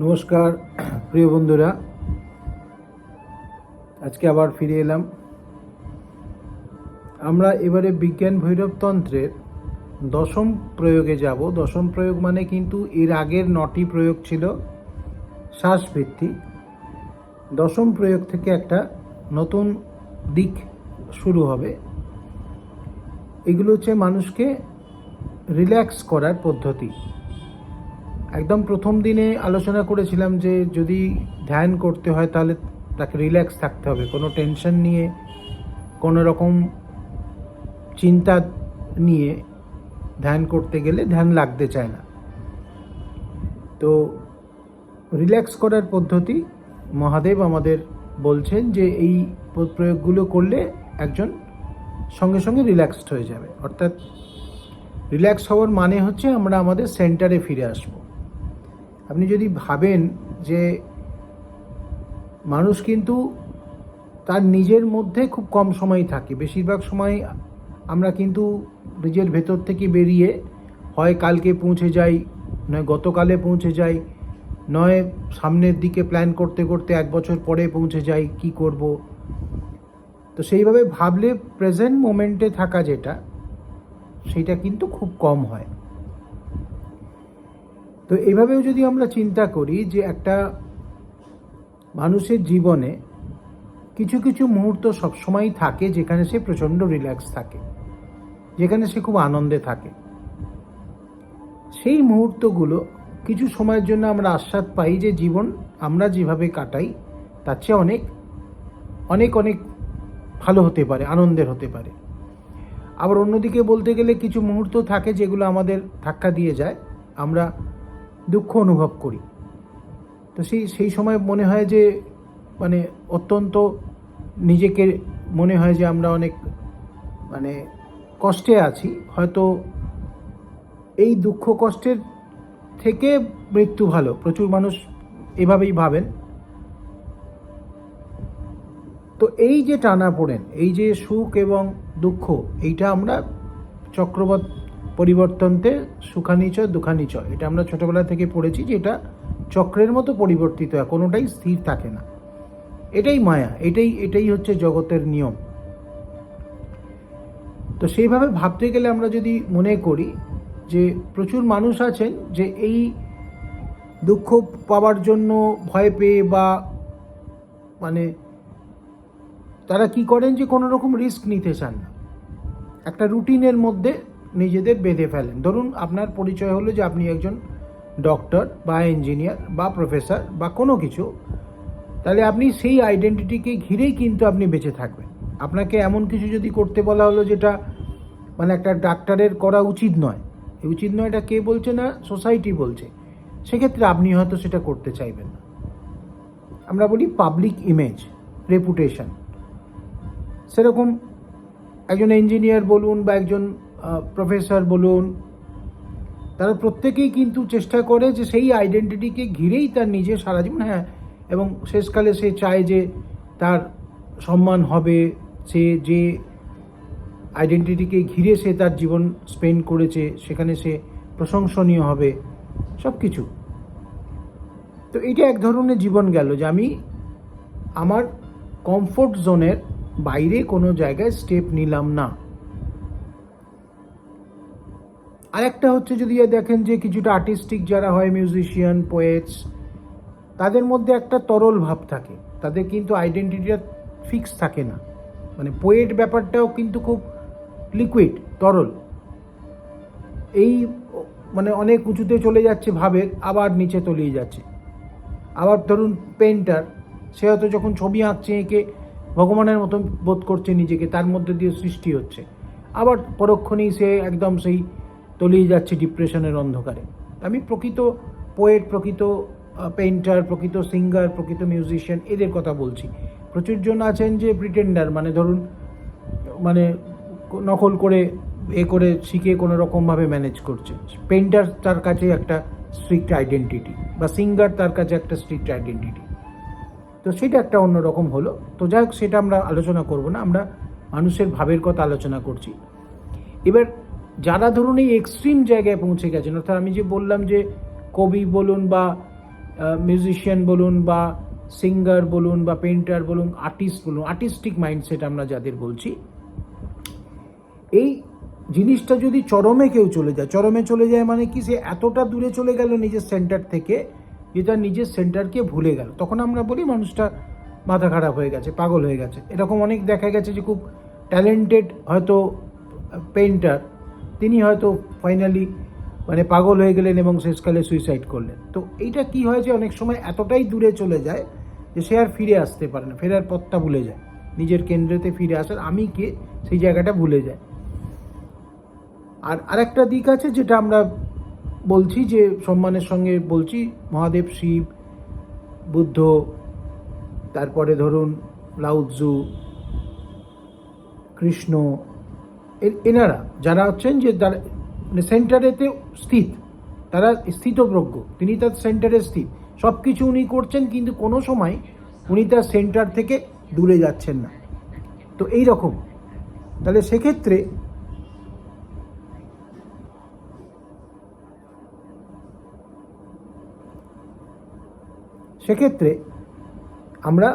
নমস্কার, প্রিয় বন্ধুরা। আজকে আবার ফিরে এলাম। আমরা এবারে বিজ্ঞান ভৈরবতন্ত্রের দশম প্রয়োগে যাব। দশম প্রয়োগ মানে কিন্তু এর আগের নটি প্রয়োগ ছিল শ্বাসভিত্তিক দশম প্রয়োগ থেকে একটা নতুন দিক শুরু হবে। এগুলো হচ্ছে মানুষকে রিল্যাক্স করার পদ্ধতি। একদম প্রথম দিনে আলোচনা করেছিলাম যে যদি ধ্যান করতে হয় তাহলে তাকে রিল্যাক্স থাকতে হবে। কোনো টেনশন নিয়ে, কোনো রকম চিন্তা নিয়ে ধ্যান করতে গেলে ধ্যান লাগতে চায় না। তো রিল্যাক্স করার পদ্ধতি মহাদেব আমাদের বলছেন যে এই প্রয়োগগুলো করলে একজন সঙ্গে সঙ্গে রিল্যাক্সড হয়ে যাবে। অর্থাৎ রিল্যাক্স হওয়ার মানে হচ্ছে আমরা আমাদের সেন্টারে ফিরে আসব। আপনি যদি ভাবেন যে মানুষ কিন্তু তার নিজের মধ্যে খুব কম সময় থাকে, বেশিরভাগ সময় আমরা কিন্তু নিজের ভেতর থেকে বেরিয়ে হয় কালকে পৌঁছে যাই, নয় গতকালে পৌঁছে যাই, নয় সামনের দিকে প্ল্যান করতে করতে এক বছর পরে পৌঁছে যাই, কি করব? তো সেইভাবে ভাবলে প্রেজেন্ট মোমেন্টে থাকা যেটা, সেটা কিন্তু খুব কম হয়। তো এইভাবেও যদি আমরা চিন্তা করি যে একটা মানুষের জীবনে কিছু কিছু মুহূর্ত সবসময়ই থাকে যেখানে সে প্রচণ্ড রিল্যাক্স থাকে, যেখানে সে খুব আনন্দে থাকে। সেই মুহূর্তগুলো কিছু সময়ের জন্য আমরা আস্বাদ পাই যে জীবন আমরা যেভাবে কাটাই, তার চেয়ে অনেক অনেক অনেক ভালো হতে পারে, আনন্দের হতে পারে। আবার অন্যদিকে বলতে গেলে কিছু মুহূর্ত থাকে যেগুলো আমাদের ধাক্কা দিয়ে যায়। আমরা দুঃখ অনুভব করি। তো সেই সেই সময় মনে হয় যে মানে অত্যন্ত নিজেকে মনে হয় যে আমরা অনেক মানে কষ্টে আছি। হয়তো এই দুঃখ কষ্টের থেকে মৃত্যু ভালো। প্রচুর মানুষ এভাবেই ভাবেন। তো এই যে টানা পড়েন এই যে সুখ এবং দুঃখ, এইটা আমরা চক্রবত পরিবর্তনতে সুখানিচ দুখানিচ এটা আমরা ছোটোবেলা থেকে পড়েছি যে এটা চক্রের মতো পরিবর্তিত হয় কোনোটাই স্থির থাকে না। এটাই মায়া, এটাই এটাই হচ্ছে জগতের নিয়ম। তো সেইভাবে ভাবতে গেলে আমরা যদি মনে করি যে প্রচুর মানুষ আছেন যে এই দুঃখ পাওয়ার জন্য ভয় পেয়ে বা মানে তারা কি করেন যে কোনো রকম রিস্ক নিতে চান না। একটা রুটিনের মধ্যে নিজেদের বেঁধে ফেলেন। ধরুন, আপনার পরিচয় হলো যে আপনি একজন ডক্টর বা ইঞ্জিনিয়ার বা প্রফেসর বা কোনো কিছু। তাহলে আপনি সেই আইডেন্টিটিকে ঘিরেই কিন্তু আপনি বেঁচে থাকবেন। আপনাকে এমন কিছু যদি করতে বলা হলো যেটা মানে একটা ডাক্তারের করা উচিত নয়। উচিত নয়, এটা কে বলছে না সোসাইটি বলছে। সেক্ষেত্রে আপনি হয়তো সেটা করতে চাইবেন না। আমরা বলি পাবলিক ইমেজ রেপুটেশন সেরকম একজন ইঞ্জিনিয়ার বলুন বা একজন প্রফেসর বলুন, তারা প্রত্যেকেই কিন্তু চেষ্টা করে যে সেই আইডেন্টিটিকে ঘিরেই তার নিজের সারা জীবন হ্যাঁ এবং শেষকালে সে চায় যে তার সম্মান হবে, সে যে আইডেন্টিটিকে ঘিরে সে তার জীবন স্পেন্ড করেছে, সেখানে সে প্রশংসনীয় হবে সব কিছু তো এটা এক ধরনের জীবন গেল যে আমি আমার কমফোর্ট জোনের বাইরে কোনো জায়গায় স্টেপ নিলাম না। আরেকটা হচ্ছে যদি দেখেন যে কিছুটা আর্টিস্টিক যারা হয় মিউজিশিয়ান পোয়েটস তাদের মধ্যে একটা তরল ভাব থাকে। তাদের কিন্তু আইডেন্টিটিটা ফিক্স থাকে না। মানে পোয়েট ব্যাপারটাও কিন্তু খুব লিকুইড তরল। এই মানে অনেক উঁচুতে চলে যাচ্ছে ভাবের আবার নিচে তলিয়ে যাচ্ছে। আবার ধরুন পেন্টার সে হয়তো যখন ছবি আঁকছে, এঁকে ভগবানের মতন বোধ করছে নিজেকে, তার মধ্যে দিয়ে সৃষ্টি হচ্ছে। আবার পরক্ষণেই সে একদম সেই তলিয়ে যাচ্ছে ডিপ্রেশনের অন্ধকারে। আমি প্রকৃত পোয়েট প্রকৃত পেইন্টার প্রকৃত সিঙ্গার প্রকৃত মিউজিশিয়ান এদের কথা বলছি। প্রচুর জন আছেন যে প্রিটেন্ডার মানে ধরুন মানে নকল করে, এ করে, শিখে কোনো রকমভাবে ম্যানেজ করছে। পেইন্টার তার কাছে একটা স্ট্রিক্ট আইডেন্টিটি বা সিঙ্গার তার কাছে একটা স্ট্রিক্ট আইডেন্টিটি তো সেটা একটা অন্যরকম হলো। তো যাই হোক, সেটা আমরা আলোচনা করব না। আমরা মানুষের ভাবের কথা আলোচনা করছি। এবার যারা ধরুন এই এক্সট্রিম জায়গায় পৌঁছে গেছেন, অর্থাৎ আমি যে বললাম যে কবি বলুন বা মিউজিশিয়ান বলুন বা সিঙ্গার বলুন বা পেন্টার বলুন আর্টিস্ট বলুন আর্টিস্টিক মাইন্ডসেট আমরা যাদের বলছি, এই জিনিসটা যদি চরমে কেউ চলে যায়, চরমে চলে যায় মানে কি সে এতটা দূরে চলে গেল নিজের সেন্টার থেকে যে তার নিজের সেন্টারকে ভুলে গেল। তখন আমরা বলি মানুষটা মাথা খারাপ হয়ে গেছে, পাগল হয়ে গেছে। এরকম অনেক দেখা গেছে যে খুব ট্যালেন্টেড হয়তো পেইন্টার তিনি হয়তো ফাইনালি মানে পাগল হয়ে গেলেন এবং শেষকালে সুইসাইড করলেন। তো এইটা কি হয় যে অনেক সময় এতটাই দূরে চলে যায় যে সে আর ফিরে আসতে পারে না, ফেরার পথটা ভুলে যায়। নিজের কেন্দ্রেতে ফিরে আসার আমি কে, সেই জায়গাটা ভুলে যায়। আর আরেকটা দিক আছে যেটা আমরা বলছি যে সম্মানের সঙ্গে বলছি, মহাদেব শিব, বুদ্ধ, তারপরে ধরুন লাউজু কৃষ্ণ এনারা যারা হচ্ছেন যে মানে সেন্টারেতে স্থিত, তারা স্থিতপ্রজ্ঞ তিনি তার সেন্টারে স্থিত। সব কিছু উনি করছেন কিন্তু কোনো সময় উনি তার সেন্টার থেকে দূরে যাচ্ছেন না। তো এই রকম তাহলে সেক্ষেত্রে সেক্ষেত্রে আমরা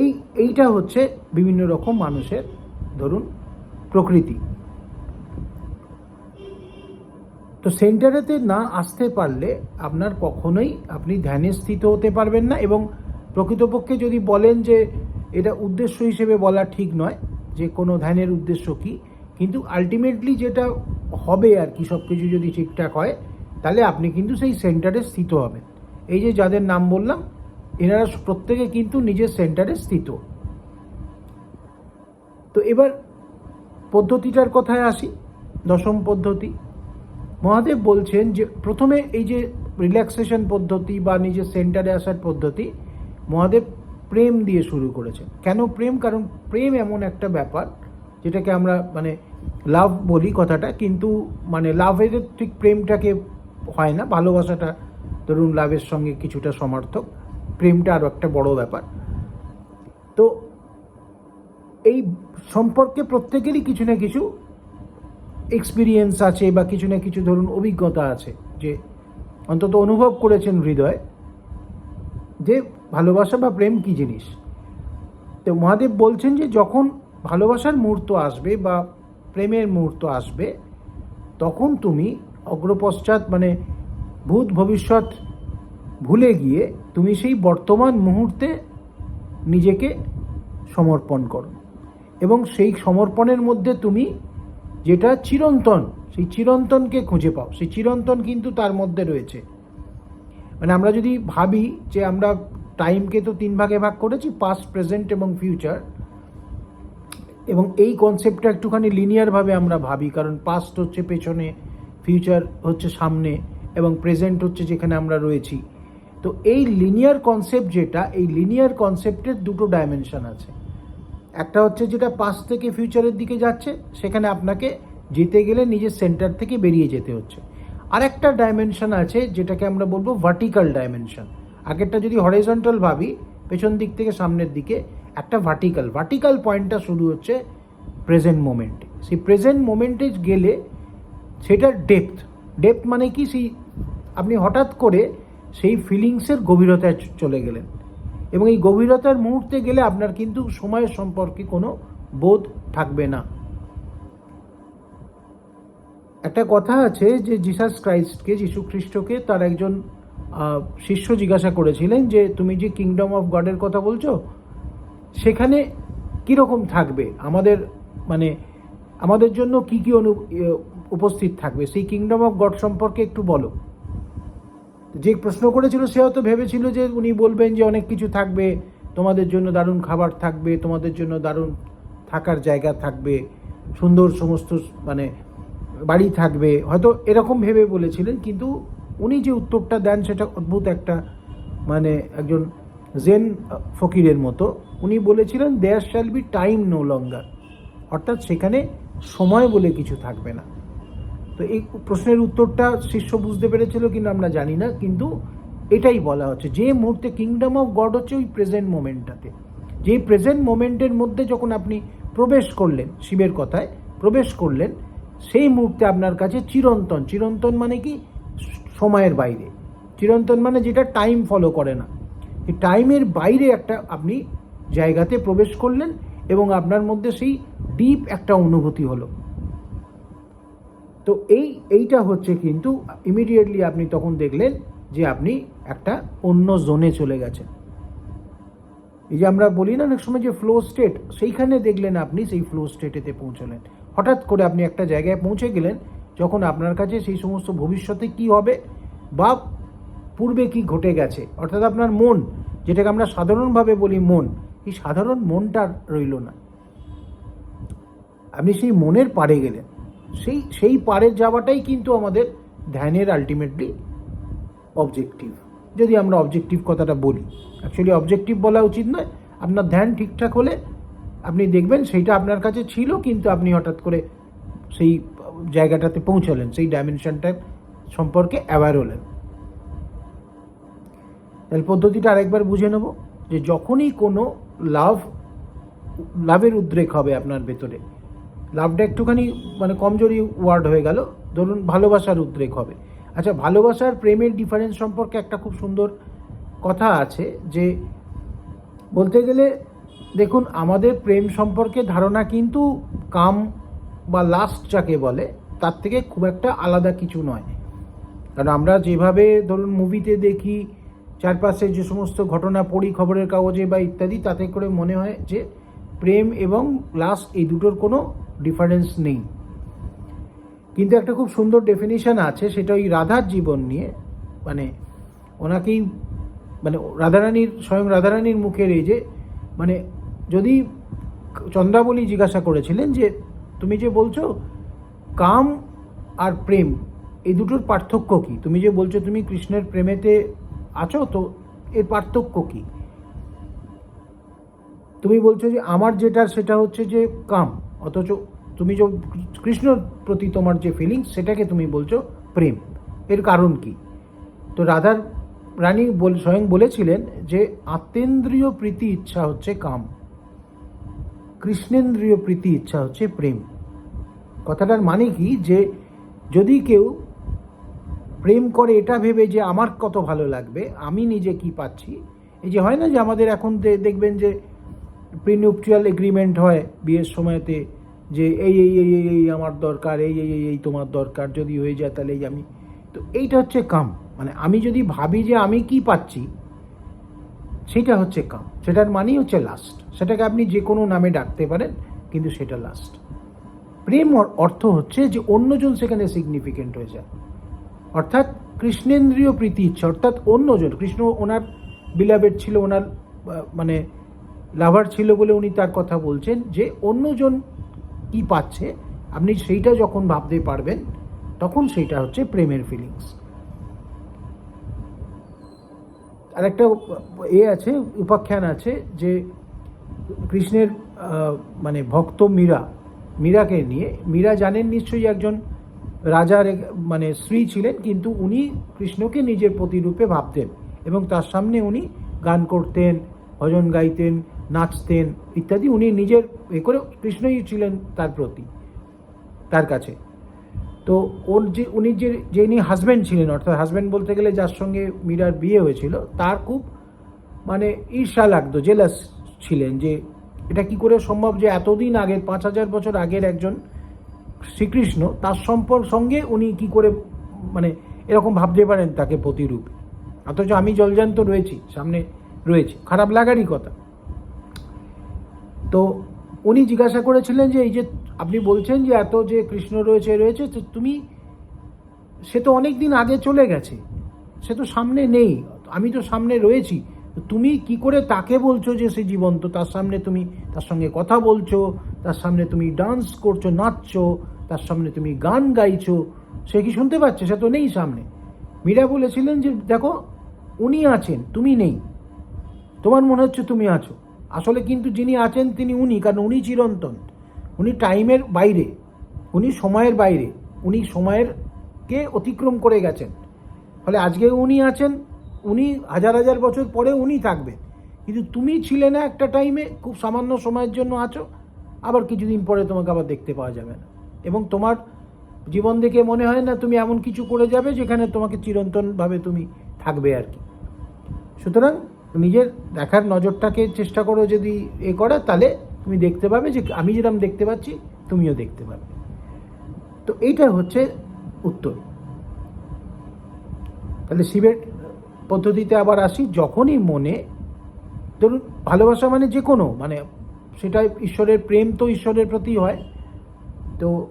এই, এইটা হচ্ছে বিভিন্ন রকম মানুষের, ধরুন প্রকৃতি। তো সেন্টারেতে না আসতে পারলে আপনার কখনোই আপনি ধ্যানে স্থিত হতে পারবেন না এবং প্রকৃতপক্ষে যদি বলেন যে এটা উদ্দেশ্য হিসেবে বলা ঠিক নয় যে কোনো ধ্যানের উদ্দেশ্য কি, কিন্তু আলটিমেটলি যেটা হবে আর কি সব কিছু যদি ঠিকঠাক হয়, তাহলে আপনি কিন্তু সেই সেন্টারে স্থিত হবেন। এই যে যাদের নাম বললাম, এনারা প্রত্যেকে কিন্তু নিজের সেন্টারে স্থিত। তো এবার পদ্ধতিটার কথায় আসি, দশম পদ্ধতি। মহাদেব বলছেন যে, প্রথমে এই যে রিল্যাক্সেশন পদ্ধতি বা নিজের সেন্টারে আসার পদ্ধতি, মহাদেব প্রেম দিয়ে শুরু করেছেন। কেন প্রেম? কারণ প্রেম এমন একটা ব্যাপার, যেটাকে আমরা মানে লাভ বলি কথাটা, কিন্তু মানে লাভের ঠিক প্রেমটাকে হয় না। ভালোবাসাটা ধরুন লাভের সঙ্গে কিছুটা সমার্থক, প্রেমটা আরও একটা বড় ব্যাপার। তো এই সম্পর্কে প্রত্যেকেরই কিছু না কিছু এক্সপিরিয়েন্স আছে বা কিছু না কিছু ধরুন অভিজ্ঞতা আছে যে অন্তত অনুভব করেছেন হৃদয় যে ভালোবাসা বা প্রেম কি জিনিস। তো মহাদেব বলছেন যে যখন ভালোবাসার মুহূর্ত আসবে বা প্রেমের মুহূর্ত আসবে, তখন তুমি অগ্রপশ্চাৎ মানে ভূত ভবিষ্যৎ ভুলে গিয়ে তুমি সেই বর্তমান মুহূর্তে নিজেকে সমর্পণ করো। এবং সেই সমর্পণের মধ্যে তুমি যেটা চিরন্তন, সেই চিরন্তনকে খুঁজে পাও। সেই চিরন্তন কিন্তু তার মধ্যে রয়েছে। মানে আমরা যদি ভাবি যে আমরা টাইমকে তো তিন ভাগে ভাগ করেছি পাস্ট প্রেজেন্ট এবং ফিউচার এবং এই কনসেপ্টটা একটুখানি লিনিয়ারভাবে আমরা ভাবি, কারণ পাস্ট হচ্ছে পেছনে ফিউচার হচ্ছে সামনে, এবং প্রেজেন্ট হচ্ছে যেখানে আমরা রয়েছি। তো এই লিনিয়ার কনসেপ্ট যেটা, এই লিনিয়ার কনসেপ্টের দুটো ডাইমেনশন আছে। একটা হচ্ছে যেটা পাস থেকে ফিউচারের দিকে যাচ্ছে, সেখানে আপনাকে যেতে গেলে নিজের সেন্টার থেকে বেরিয়ে যেতে হচ্ছে। আরেকটা ডাইমেনশন আছে, যেটাকে আমরা বলব ভার্টিক্যাল ডাইমেনশন আগেরটা যদি হরিজন্টাল ভাবি, পেছন দিক থেকে সামনের দিকে একটা ভার্টিক্যাল ভার্টিক্যাল পয়েন্টটা শুরু হচ্ছে প্রেজেন্ট মোমেন্টে সেই প্রেজেন্ট মোমেন্টে গেলে সেটার ডেপথ ডেপথ মানে কি? সেই আপনি হঠাৎ করে সেই ফিলিংসের গভীরতায় চলে গেলেন। এবং এই গভীরতার মুহূর্তে গেলে আপনার কিন্তু সময়ের সম্পর্কে কোনো বোধ থাকবে না। একটা কথা আছে যে জিসাস ক্রাইস্টকে যীশু খ্রিস্টকে তার একজন শিষ্য জিজ্ঞাসা করেছিলেন যে, তুমি যে কিংডম অফ গডের কথা বলছো, সেখানে কীরকম থাকবে? আমাদের মানে আমাদের জন্য কি কি অনু উপস্থিত থাকবে? সেই কিংডম অফ গড সম্পর্কে একটু বলো। যে প্রশ্ন করেছিল সে হয়তো ভেবেছিল যে উনি বলবেন যে অনেক কিছু থাকবে, তোমাদের জন্য দারুণ খাবার থাকবে, তোমাদের জন্য দারুণ থাকার জায়গা থাকবে, সুন্দর সমস্ত মানে বাড়ি থাকবে। হয়তো এরকম ভেবে বলেছিলেন, কিন্তু উনি যে উত্তরটা দেন সেটা অদ্ভুত একটা মানে একজন জেন ফকিরের মতো। উনি বলেছিলেন there shall be time no longer অর্থাৎ সেখানে সময় বলে কিছু থাকবে না। তো এই প্রশ্নের উত্তরটা শিষ্য বুঝতে পেরেছিল কিনা আমরা জানি না, কিন্তু এটাই বলা হচ্ছে। যে মুহূর্তে কিংডম অফ গড হচ্ছে ওই প্রেজেন্ট মোমেন্টটাতে যে প্রেজেন্ট মোমেন্টের মধ্যে যখন আপনি প্রবেশ করলেন, শিবের কথায় প্রবেশ করলেন, সেই মুহূর্তে আপনার কাছে চিরন্তন চিরন্তন মানে কি? সময়ের বাইরে। চিরন্তন মানে যেটা টাইম ফলো করে না। টাইমের বাইরে একটা আপনি জায়গাতে প্রবেশ করলেন এবং আপনার মধ্যে সেই ডিপ একটা অনুভূতি হলো। তো এই, এইটা হচ্ছে কিন্তু ইমিডিয়েটলি আপনি তখন দেখলেন যে আপনি একটা অন্য জোনে চলে গেছেন। এই যে আমরা বলি না, অনেক সময় যে ফ্লো স্টেট সেইখানে দেখলেন আপনি সেই ফ্লো স্টেটেতে পৌঁছলেন। হঠাৎ করে আপনি একটা জায়গায় পৌঁছে গেলেন, যখন আপনার কাছে সেই সমস্ত ভবিষ্যতে কি হবে বা পূর্বে কি ঘটে গেছে, অর্থাৎ আপনার মন, যেটাকে আমরা সাধারণভাবে বলি মন, এই সাধারণ মনটা রইল না। আপনি সেই মনের পারে গেলেন। সেই সেই পারে যাওয়াটাই কিন্তু আমাদের ধ্যানের আলটিমেটলি অবজেক্টিভ যদি আমরা অবজেক্টিভ কথাটা বলি অ্যাকচুয়ালি অবজেক্টিভ বলা উচিত নয়, আপনার ধ্যান ঠিকঠাক হলে আপনি দেখবেন সেইটা আপনার কাছে ছিল, কিন্তু আপনি হঠাৎ করে সেই জায়গাটাতে পৌঁছালেন, সেই ডাইমেনশনটা সম্পর্কে অ্যাওয়ার হলেন। তাহলে পদ্ধতিটা আরেকবার বুঝে নেব, যে যখনই কোনো লাভ, লাভের উদ্রেক হবে আপনার ভেতরে লাভটা একটুখানি মানে কমজোরি ওয়ার্ড হয়ে গেল। ধরুন, ভালোবাসার উদ্রেক হবে। আচ্ছা ভালোবাসার প্রেমের ডিফারেন্স সম্পর্কে একটা খুব সুন্দর কথা আছে যে, বলতে গেলে, দেখুন, আমাদের প্রেম সম্পর্কে ধারণা কিন্তু কাম বা লাস্ট যাকে বলে, তার থেকে খুব একটা আলাদা কিছু নয়। কারণ আমরা যেভাবে, ধরুন মুভিতে দেখি, চারপাশে যে সমস্ত ঘটনা পড়ি, খবরের কাগজে বা ইত্যাদি, তাতে করে মনে হয় যে, প্রেম এবং লাস্ট এই দুটোর কোনো ডিফারেন্স নেই। কিন্তু একটা খুব সুন্দর ডেফিনিশন আছে, সেটা ওই রাধার জীবন নিয়ে। মানে ওনাকেই মানে রাধারানীর, স্বয়ং রাধারানীর মুখের এই যে মানে যদি চন্দ্রাবলী জিজ্ঞাসা করেছিলেন যে, তুমি যে বলছো কাম আর প্রেম এই দুটোর পার্থক্য কি? তুমি যে বলছো তুমি কৃষ্ণের প্রেমেতে আছো, তো এর পার্থক্য কি? তুমি বলছো যে আমার যেটা, সেটা হচ্ছে যে কাম, অথচ তুমি যে কৃষ্ণর প্রতি তোমার যে ফিলিংস সেটাকে তুমি বলছো প্রেম। এর কারণ কি? তো রাধার রানী স্বয়ং বলেছিলেন যে আত্মেন্দ্রিয় প্রীতি ইচ্ছা হচ্ছে কাম। কৃষ্ণেন্দ্রিয় প্রীতি ইচ্ছা হচ্ছে প্রেম। কথাটার মানে কি? যে, যদি কেউ প্রেম করে, এটা ভেবে যে, আমার কত ভালো লাগবে, আমি নিজে কি পাচ্ছি? এই যে হয় না যে, আমাদের এখন দেখবেন যে প্রিনিউপচুয়াল এগ্রিমেন্ট হয় বিয়ের সময়তে যে এই এই এই এই এই আমার দরকার, এই এই এই এই তোমার দরকার, যদি হয়ে যায় তাহলে এই আমি। তো এইটা হচ্ছে কাম। মানে আমি যদি ভাবি যে আমি কি পাচ্ছি, সেটা হচ্ছে কাম। সেটার মানেই হচ্ছে লাস্ট সেটাকে আপনি যে কোনো নামে ডাকতে পারেন, কিন্তু সেটা লাস্ট প্রেম অর্থ হচ্ছে যে অন্যজন সেখানে সিগনিফিকেন্ট হয়ে যায়। অর্থাৎ কৃষ্ণেন্দ্রীয় প্রীতি ইচ্ছা, অর্থাৎ অন্যজন। কৃষ্ণ ওনার বিলাবেট ছিল, ওনার মানে লাভার ছিল বলে উনি তার কথা বলছেন যে অন্যজন কি পাচ্ছে, আপনি সেইটা যখন ভাবতে পারবেন, তখন সেইটা হচ্ছে প্রেমের ফিলিংস আর একটা এ আছে, উপাখ্যান আছে যে কৃষ্ণের মানে ভক্ত মীরা, মীরাকে নিয়ে, মীরা জানেন নিশ্চয়ই একজন রাজার মানে স্ত্রী ছিলেন, কিন্তু উনি কৃষ্ণকে নিজের প্রতিরূপে ভাবতেন এবং তার সামনে উনি গান করতেন, ভজন গাইতেন নাচতেন ইত্যাদি, উনি নিজের এ করে কৃষ্ণই ছিলেন তার প্রতি, তার কাছে। তো ওর যে, উনি যে যিনি হাজব্যান্ড ছিলেন, অর্থাৎ হাজব্যান্ড বলতে গেলে যার সঙ্গে মীরার বিয়ে হয়েছিল, তার খুব মানে ঈর্ষা লাগতো জেলাস ছিলেন যে এটা কি করে সম্ভব যে এতদিন আগের, পাঁচ হাজার বছর আগের একজন শ্রীকৃষ্ণ, তার সম্পর্ক সঙ্গে উনি কি করে মানে এরকম ভাবতে পারেন তাকে প্রতিরূপ। অথচ আমি জলজান্ত রয়েছি, সামনে রয়েছে। খারাপ লাগারই কথা। তো উনি জিজ্ঞাসা করেছিলেন যে, এই যে আপনি বলছেন যে এত যে কৃষ্ণ রয়েছে রয়েছে, তো তুমি, সে তো অনেক দিন আগে চলে গেছে, সে তো সামনে নেই, আমি তো সামনে রয়েছি তুমি কি করে তাকে বলছো যে সে জীবন্ত? তার সামনে তুমি তার সঙ্গে কথা বলছো, তার সামনে তুমি ডান্স করছ, নাচছো, তার সামনে তুমি গান গাইছো, সে কি শুনতে পাচ্ছে? সে তো নেই সামনে। মীরা বলেছিলেন যে, দেখো, উনি আছেন, তুমি নেই, তোমার মনে হচ্ছে তুমি আছো। আসলে কিন্তু যিনি আছেন তিনি উনি, কারণ উনি চিরন্তন। উনি টাইমের বাইরে, উনি সময়ের বাইরে, উনি সময়ের কে অতিক্রম করে গেছেন। ফলে আজকে উনি আছেন, উনি হাজার হাজার বছর পরে উনি থাকবেন। কিন্তু তুমি ছিলে না একটা টাইমে, খুব সামান্য সময়ের জন্য আছো, আবার কিছুদিন পরে তোমাকে আবার দেখতে পাওয়া যাবে না। এবং তোমার জীবন দেখে মনে হয় না তুমি এমন কিছু করে যাবে যেখানে তোমাকে চিরন্তনভাবে তুমি থাকবে আর কি। সুতরাং নিজের দেখার নজরটাকে চেষ্টা করো যদি এ করা, তাহলে তুমি দেখতে পাবে যে আমি যেরকম দেখতে পাচ্ছি, তুমিও দেখতে পাবে। তো এইটা হচ্ছে উত্তর। তাহলে শিবের পদ্ধতিতে আবার আসি, যখনই মনে, ধরুন ভালোবাসা মানে যে কোনো মানে সেটা ঈশ্বরের প্রেম তো ঈশ্বরের প্রতি হয়, তো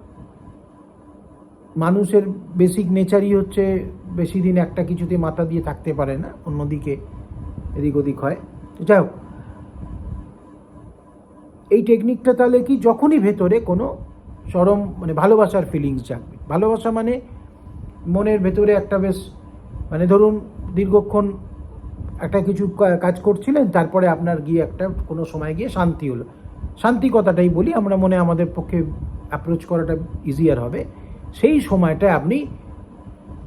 মানুষের বেসিক নেচারই হচ্ছে বেশি দিন একটা কিছুতে মাথা দিয়ে থাকতে পারে না, অন্যদিকে এদিক ওদিক হয়। যাই হোক, এই টেকনিকটা তাহলে কি যখনই ভেতরে কোনো চরম মানে ভালোবাসার ফিলিংস জাগবে। ভালোবাসা মানে মনের ভেতরে একটা বেশ মানে ধরুন দীর্ঘক্ষণ একটা কিছু কাজ করছিলেন, তারপরে আপনার গিয়ে একটা কোনো সময় গিয়ে শান্তি হলো। শান্তি কথাটাই বলি, আমরা মনে আমাদের পক্ষে অ্যাপ্রোচ করাটা ইজিয়ার হবে। সেই সময়টায় আপনি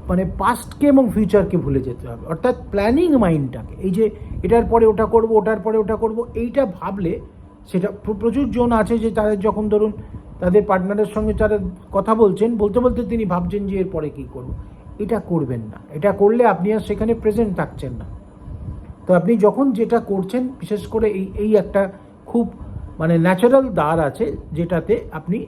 মানে পাস্টকে এবং ফিউচারকে ভুলে যেতে হবে। অর্থাৎ প্ল্যানিং মাইন্ডটাকে এই যে এটার পরে ওটা করব, ওটার পরে ওটা করব, এইটা ভাবলে সেটা প্র- প্রচুর জন আছে যে তাদের যখন ধরুন তাদের পার্টনারের সঙ্গে তারা কথা বলছেন, বলতে বলতে তিনি ভাবছেন যে এর পরে কী করব। এটা করবেন না। এটা করলে আপনি আর সেখানে প্রেজেন্ট থাকছেন না। তো আপনি যখন যেটা করছেন, বিশেষ করে এই এই একটা খুব মানে ন্যাচারাল দ্বার আছে যেটাতে আপনি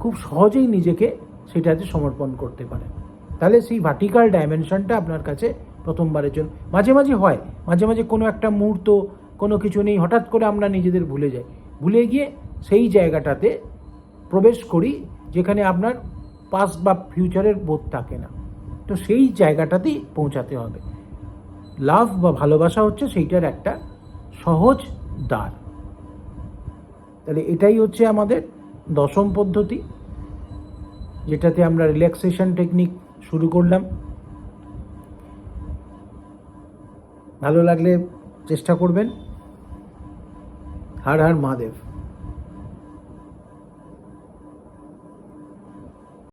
খুব সহজেই নিজেকে সেটাতে সমর্পণ করতে পারেন। তাহলে সেই ভার্টিক্যাল ডাইমেনশনটা আপনার কাছে প্রথমবারের জন্য। মাঝে মাঝে হয়, মাঝে মাঝে কোনো একটা মুহূর্ত, কোনো কিছু নেই, হঠাৎ করে আমরা নিজেদের ভুলে যাই। ভুলে গিয়ে সেই জায়গাটাতে প্রবেশ করি, যেখানে আপনার পাস বা ফিউচারের বোধ থাকে না। তো সেই জায়গাটাতেই পৌঁছাতে হবে। লাভ বা ভালোবাসা হচ্ছে সেইটার একটা সহজ দ্বার। তাহলে এটাই হচ্ছে আমাদের দশম পদ্ধতি, যেটাতে আমরা রিল্যাক্সেশন টেকনিক শুরু করলাম। ভালো লাগলে চেষ্টা করবেন। হার হার মহাদেব।